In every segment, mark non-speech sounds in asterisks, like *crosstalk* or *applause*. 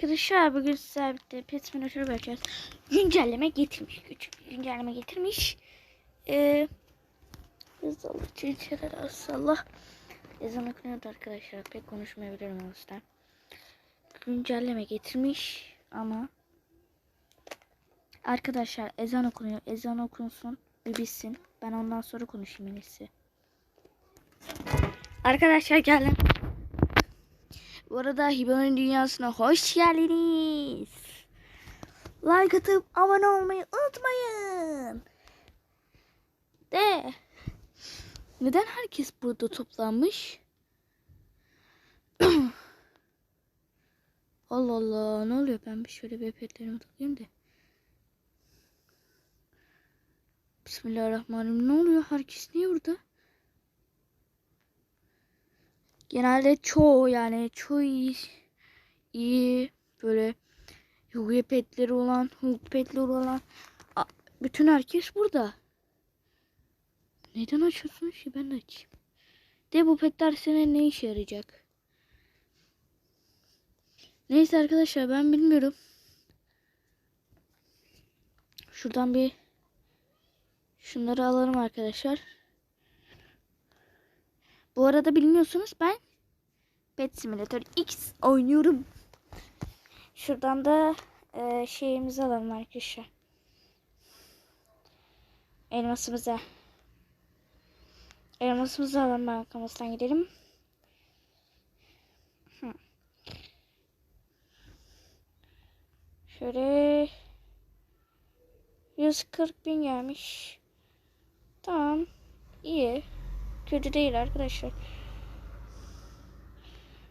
Arkadaşlar bugün sizlerle birlikte Pet Simulator'u göreceğiz. Güncelleme getirmiş. Küçük bir güncelleme getirmiş. Ee, yazalım. Çinçeler asallah. Ezan okunuyordu arkadaşlar. Pek konuşmayabilirim o yüzden. Güncelleme getirmiş ama Arkadaşlar ezan okunuyor. Ezan okunsun. Bir bitsin. Ben ondan sonra konuşayım en iyisi. Arkadaşlar geldim. Bu arada Hiba'nın dünyasına hoş geldiniz. Like atıp abone olmayı unutmayın. De. Neden herkes burada toplanmış? *clears throat* Allah Allah ne oluyor ben bir şöyle bir petlerimi takayım da. Bismillahirrahmanirrahim ne oluyor herkes niye burada? Genelde çoğu yani çoğu iyi, iyi böyle Yugi petleri olan, Hulk petleri olan a- bütün herkes burada. Neden açıyorsunuz ki ben de açayım. De bu petler senin ne işe yarayacak? Neyse arkadaşlar ben bilmiyorum. Şuradan bir şunları alalım arkadaşlar. Bu arada bilmiyorsunuz ben Pet Simulator X oynuyorum. Şuradan da e, şeyimizi alalım arkadaşlar. Elmasımıza. Elmasımızı alalım bankamızdan gidelim. Hı. Şöyle 140 bin gelmiş. Tamam. iyi kötü değil arkadaşlar.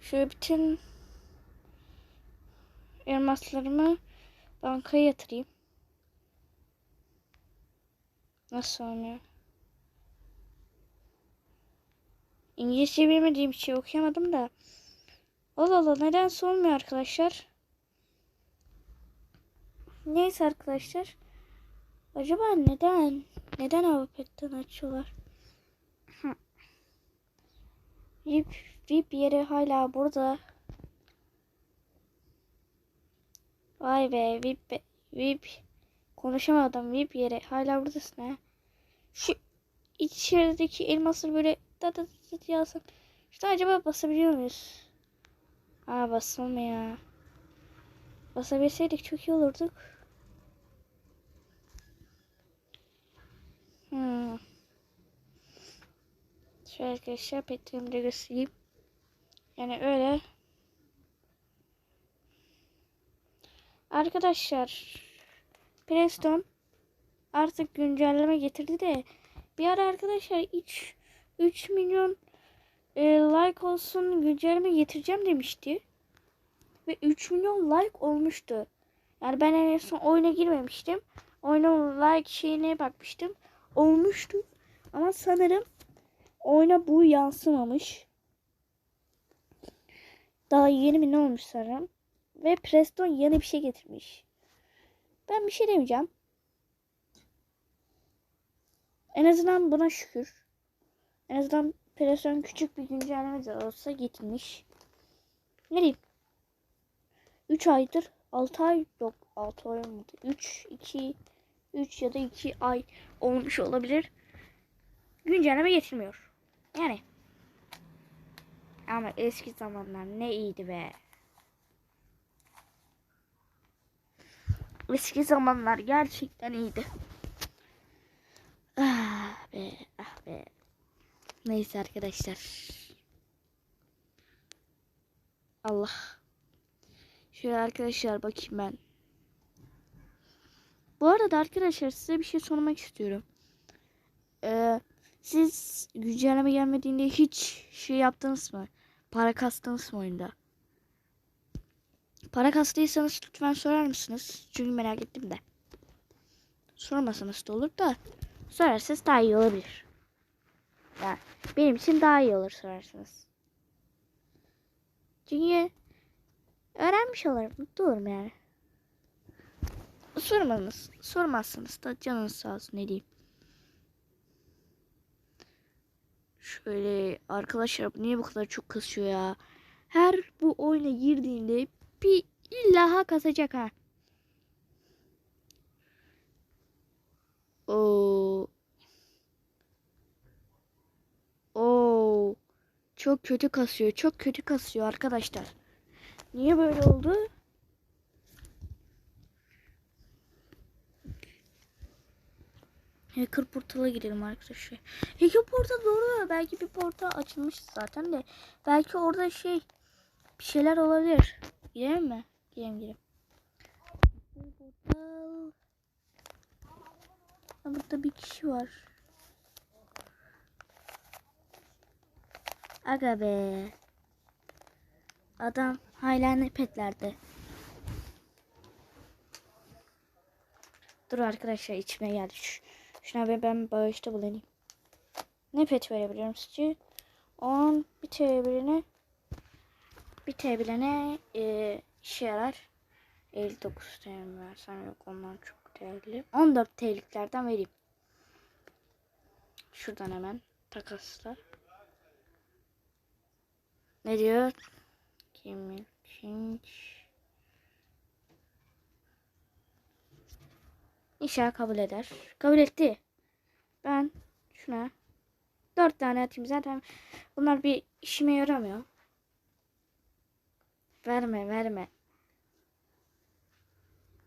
Şöyle bütün elmaslarımı bankaya yatırayım. Nasıl olmuyor? İngilizce bilmediğim için okuyamadım da. Allah Allah neden olmuyor arkadaşlar? Neyse arkadaşlar. Acaba neden? Neden Avupet'ten açıyorlar? VIP, VIP yeri hala burada. Vay be VIP, VIP. Konuşamadım VIP yeri hala buradasın ha. Şu içerideki elması böyle da da da da yazsın. Şurada acaba basabiliyor muyuz? Aa basılmıyor. Basabilseydik çok iyi olurduk. Hmm. Şöyle arkadaşlar petlerimi de göstereyim. Yani öyle. Arkadaşlar Preston artık güncelleme getirdi de bir ara arkadaşlar 3 3 milyon e, like olsun güncelleme getireceğim demişti. Ve 3 milyon like olmuştu. Yani ben en son oyuna girmemiştim. Oyuna like şeyine bakmıştım. Olmuştu. Ama sanırım oyuna bu yansımamış. Daha yeni bir ne olmuş sanırım. Ve Preston yeni bir şey getirmiş. Ben bir şey demeyeceğim. En azından buna şükür. En azından Preston küçük bir güncelleme de olsa getirmiş. Ne diyeyim? 3 aydır 6 ay yok 6 ay olmadı. 3 2 3 ya da 2 ay olmuş olabilir. Güncelleme getirmiyor. Yani. Ama eski zamanlar ne iyiydi be. Eski zamanlar gerçekten iyiydi. Ah be, ah be. Neyse arkadaşlar. Allah. Şöyle arkadaşlar bakayım ben. Bu arada arkadaşlar size bir şey sormak istiyorum. Ee, siz güncelleme gelmediğinde hiç şey yaptınız mı? Para kastınız mı oyunda? Para kastıysanız lütfen sorar mısınız? Çünkü merak ettim de. Sormasanız da olur da sorarsanız daha iyi olabilir. Yani benim için daha iyi olur sorarsanız. Çünkü öğrenmiş olurum. Mutlu olurum yani. Sormanız, sormazsanız da canınız sağ olsun ne diyeyim. Şöyle arkadaşlar niye bu kadar çok kasıyor ya? Her bu oyuna girdiğinde bir billaha kasacak ha. Oo. Oo. Çok kötü kasıyor. Çok kötü kasıyor arkadaşlar. Niye böyle oldu? Hacker portala girelim arkadaşlar. Hacker portal doğru. Belki bir portal açılmış zaten de. Belki orada şey bir şeyler olabilir. Girelim mi? Girelim girelim. Burada bir kişi var. Aga be. Adam hala petlerde. Dur arkadaşlar içime geldi. Şuna bir ben bağışta bulunayım. Ne pet verebilirim sizce? 10 bir TL birine bir TL birine e, işe yarar. 59 TL versem yok ondan çok değerli. 14 TL'liklerden vereyim. Şuradan hemen takasla. Ne diyor? Kimin? King. İnşallah kabul eder. Kabul etti. Ben şuna dört tane atayım zaten. Bunlar bir işime yaramıyor. Verme verme.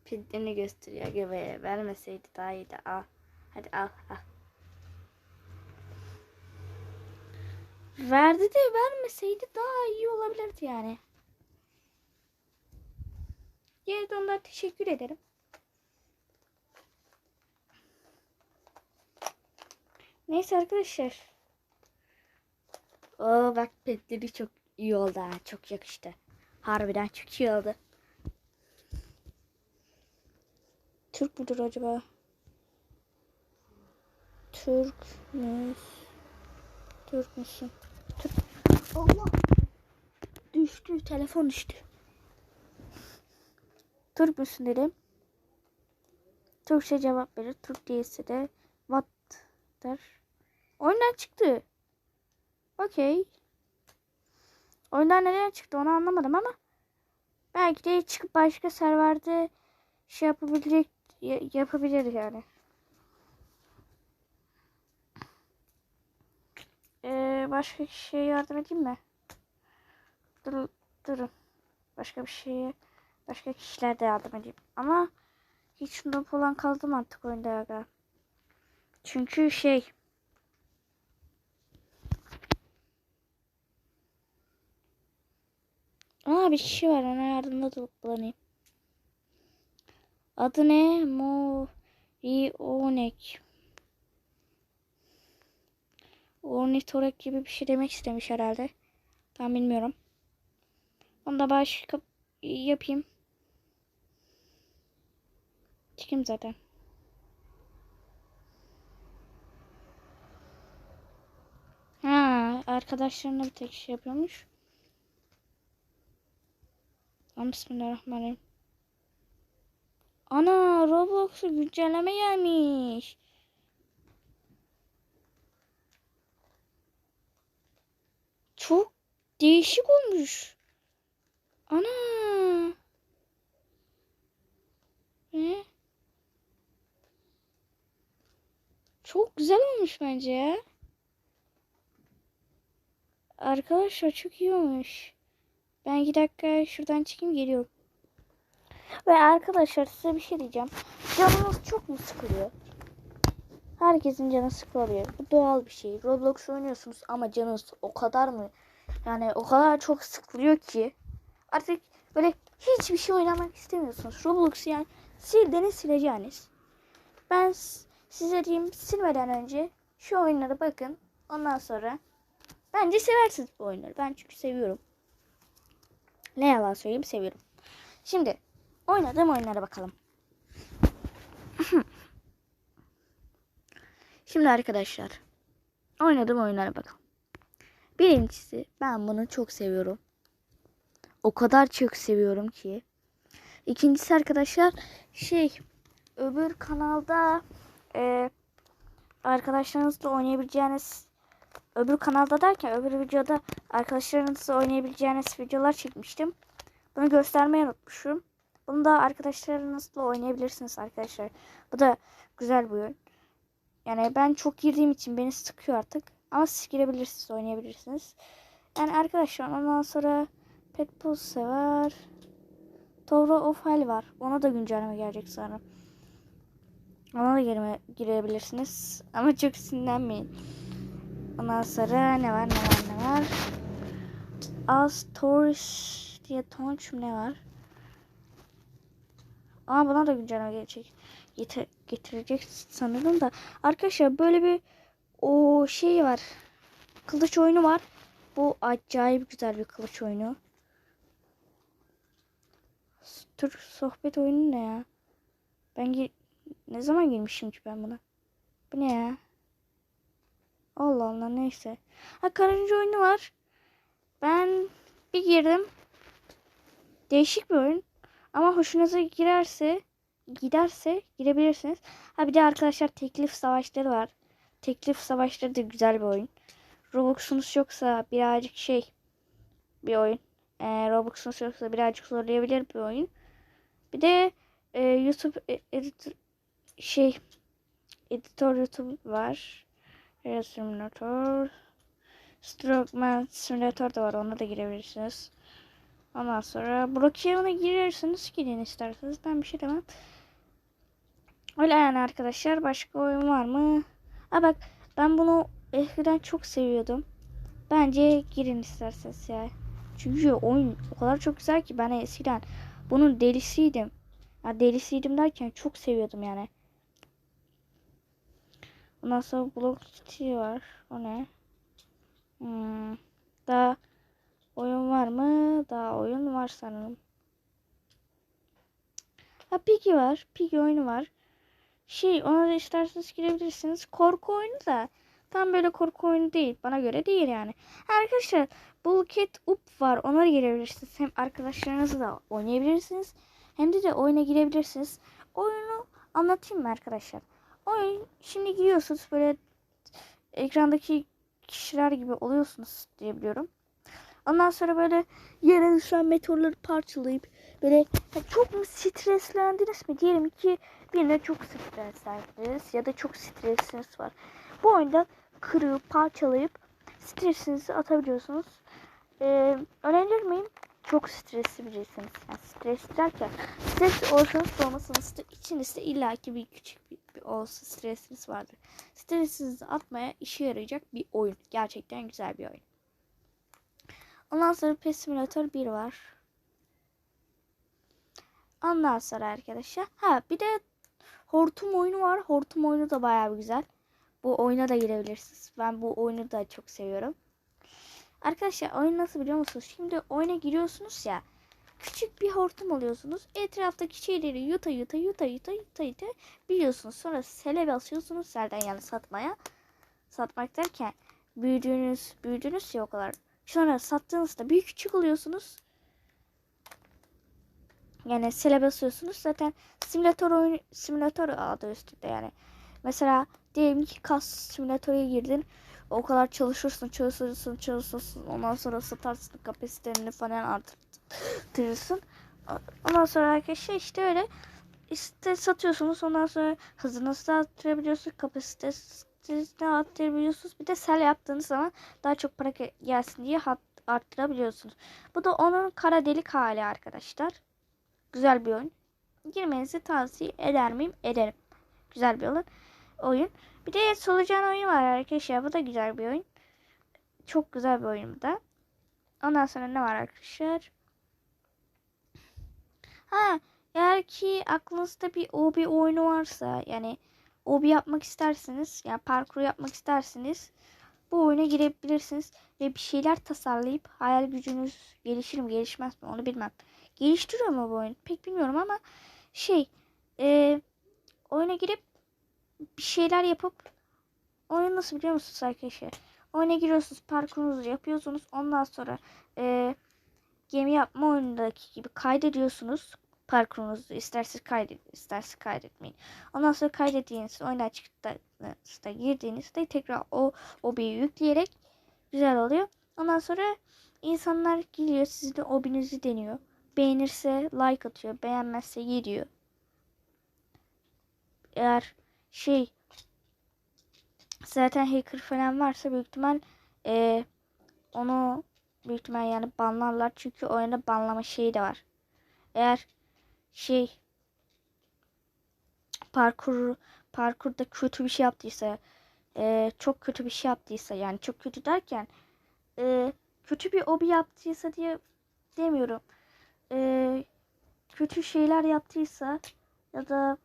Pidini gösteriyor gibi. Vermeseydi daha iyiydi. Al. Hadi al al. Verdi de vermeseydi daha iyi olabilirdi yani. Yine de onlara teşekkür ederim. Neyse arkadaşlar. Oo bak petleri çok iyi oldu ha. Çok yakıştı. Harbiden çok iyi oldu. Türk müdür acaba? Türk müsün? Türk müsün? Türk. Allah. Düştü. Telefon düştü. Türk müsün dedim. Türkçe cevap verir. Türk değilse de what der. Oyundan çıktı. Okey. Oyundan neden çıktı onu anlamadım ama belki de çıkıp başka serverde şey yapabilecek ya- yapabilir yani. Ee, başka kişiye yardım edeyim mi? Dur, durun. Başka bir şeye başka kişilere de yardım edeyim. Ama hiç noob olan kaldım artık oyunda ya. Çünkü şey Aa bir kişi var ona yardımda da bulunayım. Adı ne? Morionek. Ornitorek gibi bir şey demek istemiş herhalde. Ben bilmiyorum. Onu da başka yapayım. Çıkayım zaten. Ha, arkadaşlarına bir tek şey yapıyormuş. Tamam, Bismillahirrahmanirrahim. Ana Roblox'a güncelleme gelmiş. Çok değişik olmuş. Ana. Ne? Çok güzel olmuş bence ya. Arkadaşlar çok iyi olmuş. Ben iki dakika şuradan çıkayım geliyorum. Ve arkadaşlar size bir şey diyeceğim. Canınız çok mu sıkılıyor? Herkesin canı sıkılıyor. Bu doğal bir şey. Roblox oynuyorsunuz ama canınız o kadar mı? Yani o kadar çok sıkılıyor ki artık böyle hiçbir şey oynamak istemiyorsunuz. Roblox yani sildiniz sileceğiniz. Ben size diyeyim silmeden önce şu oyunlara bakın. Ondan sonra bence seversiniz bu oyunları. Ben çünkü seviyorum. Ne yalan söyleyeyim seviyorum. Şimdi oynadığım oyunlara bakalım. *laughs* Şimdi arkadaşlar oynadığım oyunlara bakalım. Birincisi ben bunu çok seviyorum. O kadar çok seviyorum ki. İkincisi arkadaşlar şey öbür kanalda e, arkadaşlarınızla oynayabileceğiniz öbür kanalda derken öbür videoda arkadaşlarınızla oynayabileceğiniz videolar çekmiştim. Bunu göstermeyi unutmuşum. Bunu da arkadaşlarınızla oynayabilirsiniz arkadaşlar. Bu da güzel bir oyun. Yani ben çok girdiğim için beni sıkıyor artık. Ama siz girebilirsiniz, oynayabilirsiniz. Yani arkadaşlar ondan sonra Pet Pulse var. Tower of Hell var. Ona da güncelleme gelecek sanırım. Ona da girme, girebilirsiniz. Ama çok sinirlenmeyin. Ondan sonra ne var ne var ne var. Az Tourist diye tonç mu ne var? Ama buna da güncelleme gelecek. Getir, getirecek sanırım da. Arkadaşlar böyle bir o şey var. Kılıç oyunu var. Bu acayip güzel bir kılıç oyunu. Türk sohbet oyunu ne ya? Ben ne zaman girmişim ki ben buna? Bu ne ya? Allah Allah neyse. Ha karınca oyunu var. Ben bir girdim. Değişik bir oyun. Ama hoşunuza girerse giderse girebilirsiniz. Ha bir de arkadaşlar teklif savaşları var. Teklif savaşları da güzel bir oyun. Robux'unuz yoksa birazcık şey bir oyun. Ee, Robux'unuz yoksa birazcık zorlayabilir bir oyun. Bir de e, YouTube e- editör şey editör YouTube var. Rail Simulator. Strokeman Simulator da var. Ona da girebilirsiniz. Ondan sonra Brookhaven'a giriyorsunuz. Gidin isterseniz. Ben bir şey demem. Öyle yani arkadaşlar. Başka oyun var mı? Ha bak ben bunu eskiden çok seviyordum. Bence girin isterseniz ya. Çünkü oyun o kadar çok güzel ki ben eskiden bunun delisiydim. Ya delisiydim derken çok seviyordum yani. Ondan sonra Block City var. O ne? Hmm. Daha oyun var mı? Daha oyun var sanırım. Ha Piggy var. Piggy oyunu var. Şey ona da isterseniz girebilirsiniz. Korku oyunu da tam böyle korku oyunu değil. Bana göre değil yani. Arkadaşlar Bulket Up var. Ona da girebilirsiniz. Hem arkadaşlarınızla da oynayabilirsiniz. Hem de de oyuna girebilirsiniz. Oyunu anlatayım mı arkadaşlar? Oyun şimdi giriyorsunuz böyle ekrandaki kişiler gibi oluyorsunuz diyebiliyorum. Ondan sonra böyle yere düşen meteorları parçalayıp böyle çok mu streslendiniz mi? Diyelim ki birine çok streslendiniz ya da çok stresiniz var. Bu oyunda kırıp parçalayıp stresinizi atabiliyorsunuz. Ee, öğrenir miyim? Çok stresli biriyseniz. Yani stres derken stres olsanız da olmasanız da içinizde illaki bir küçük bir, olsa stresiniz vardır. Stresinizi atmaya işe yarayacak bir oyun. Gerçekten güzel bir oyun. Ondan sonra Pet Simulator 1 var. Ondan sonra arkadaşlar. Ha bir de Hortum oyunu var. Hortum oyunu da bayağı güzel. Bu oyuna da girebilirsiniz. Ben bu oyunu da çok seviyorum. Arkadaşlar oyun nasıl biliyor musunuz? Şimdi oyuna giriyorsunuz ya. Küçük bir hortum alıyorsunuz. Etraftaki şeyleri yuta yuta yuta yuta yuta yuta biliyorsunuz. Sonra sele basıyorsunuz. Selden yani satmaya. Satmak derken büyüdüğünüz büyüdüğünüz ya o kadar. Sonra sattığınızda bir küçük alıyorsunuz. Yani sele basıyorsunuz. Zaten simülatör oyun simülatör adı üstünde yani. Mesela diyelim ki kas simülatöre girdin. O kadar çalışırsın, çalışırsın, çalışırsın. Ondan sonra satarsın kapasitelerini falan artırırsın. Ondan sonra arkadaşlar işte öyle işte satıyorsunuz. Ondan sonra hızınızı da arttırabiliyorsunuz. Kapasitesini de arttırabiliyorsunuz. Bir de sel yaptığınız zaman daha çok para gelsin diye arttırabiliyorsunuz. Bu da onun kara delik hali arkadaşlar. Güzel bir oyun. Girmenizi tavsiye eder miyim? Ederim. Güzel bir oyun. oyun. Bir de solucan oyunu var arkadaşlar. Bu da güzel bir oyun. Çok güzel bir oyun bu da. Ondan sonra ne var arkadaşlar? Ha, eğer ki aklınızda bir o bir oyunu varsa yani o bir yapmak isterseniz yani parkur yapmak isterseniz bu oyuna girebilirsiniz ve bir şeyler tasarlayıp hayal gücünüz gelişir mi gelişmez mi onu bilmem. Geliştiriyor mu bu oyun? Pek bilmiyorum ama şey e, oyuna girip bir şeyler yapıp oyun nasıl biliyor musunuz arkadaşlar? Oyuna giriyorsunuz, parkurunuzu yapıyorsunuz. Ondan sonra e, gemi yapma oyunundaki gibi kaydediyorsunuz parkurunuzu. İsterseniz kaydet, isterseniz kaydetmeyin. Ondan sonra kaydettiğinizde oyuna çıktığınızda girdiğinizde tekrar o obiyi yükleyerek güzel oluyor. Ondan sonra insanlar geliyor sizin hobinizi deniyor. beğenirse like atıyor. Beğenmezse gidiyor. Eğer şey zaten hacker falan varsa büyük ihtimal e, onu büyük ihtimal yani banlarlar. Çünkü oyunda banlama şeyi de var. Eğer şey parkur parkurda kötü bir şey yaptıysa e, çok kötü bir şey yaptıysa yani çok kötü derken e, kötü bir obi yaptıysa diye demiyorum. E, kötü şeyler yaptıysa ya da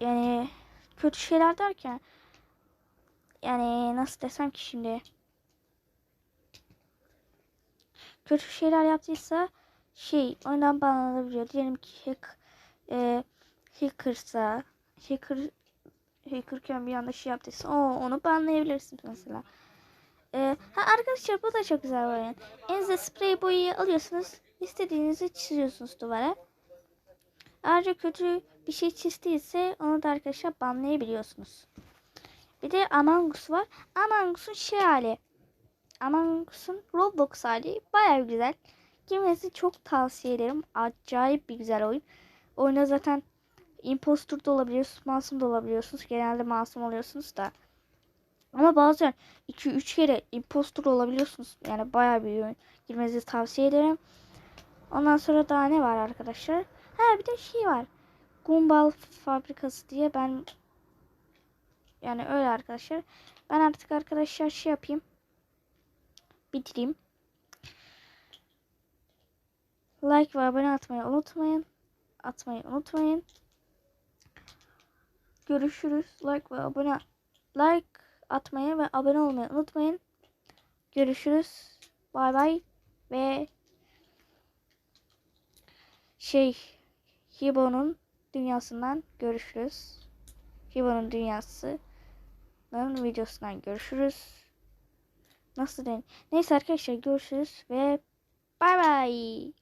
yani kötü şeyler derken yani nasıl desem ki şimdi kötü şeyler yaptıysa şey oyundan banlanabiliyor. Diyelim ki hack, e, hackersa hacker hackerken bir anda şey yaptıysa o onu banlayabilirsiniz mesela. E, ha arkadaşlar bu da çok güzel bir oyun. Elinize sprey boyayı alıyorsunuz. istediğinizi çiziyorsunuz duvara. Ayrıca kötü bir şey çizdiyse onu da arkadaşlar banlayabiliyorsunuz. Bir de Among Us var. Among Us'un şey hali. Among Roblox hali bayağı güzel. Girmenizi çok tavsiye ederim. Acayip bir güzel oyun. Oyunda zaten impostor da olabiliyorsunuz, masum da olabiliyorsunuz. Genelde masum oluyorsunuz da. Ama bazen 2-3 kere impostor olabiliyorsunuz. Yani bayağı bir oyun. Girmenizi tavsiye ederim. Ondan sonra daha ne var arkadaşlar? Ha bir de şey var. Gumball fabrikası diye ben yani öyle arkadaşlar. Ben artık arkadaşlar şey yapayım. Bitireyim. Like ve abone atmayı unutmayın. Atmayı unutmayın. Görüşürüz. Like ve abone like atmayı ve abone olmayı unutmayın. Görüşürüz. Bay bay ve şey Hibo'nun dünyasından görüşürüz. Hibo'nun dünyasının videosundan görüşürüz. Nasıl den? Neyse arkadaşlar görüşürüz ve bay bay.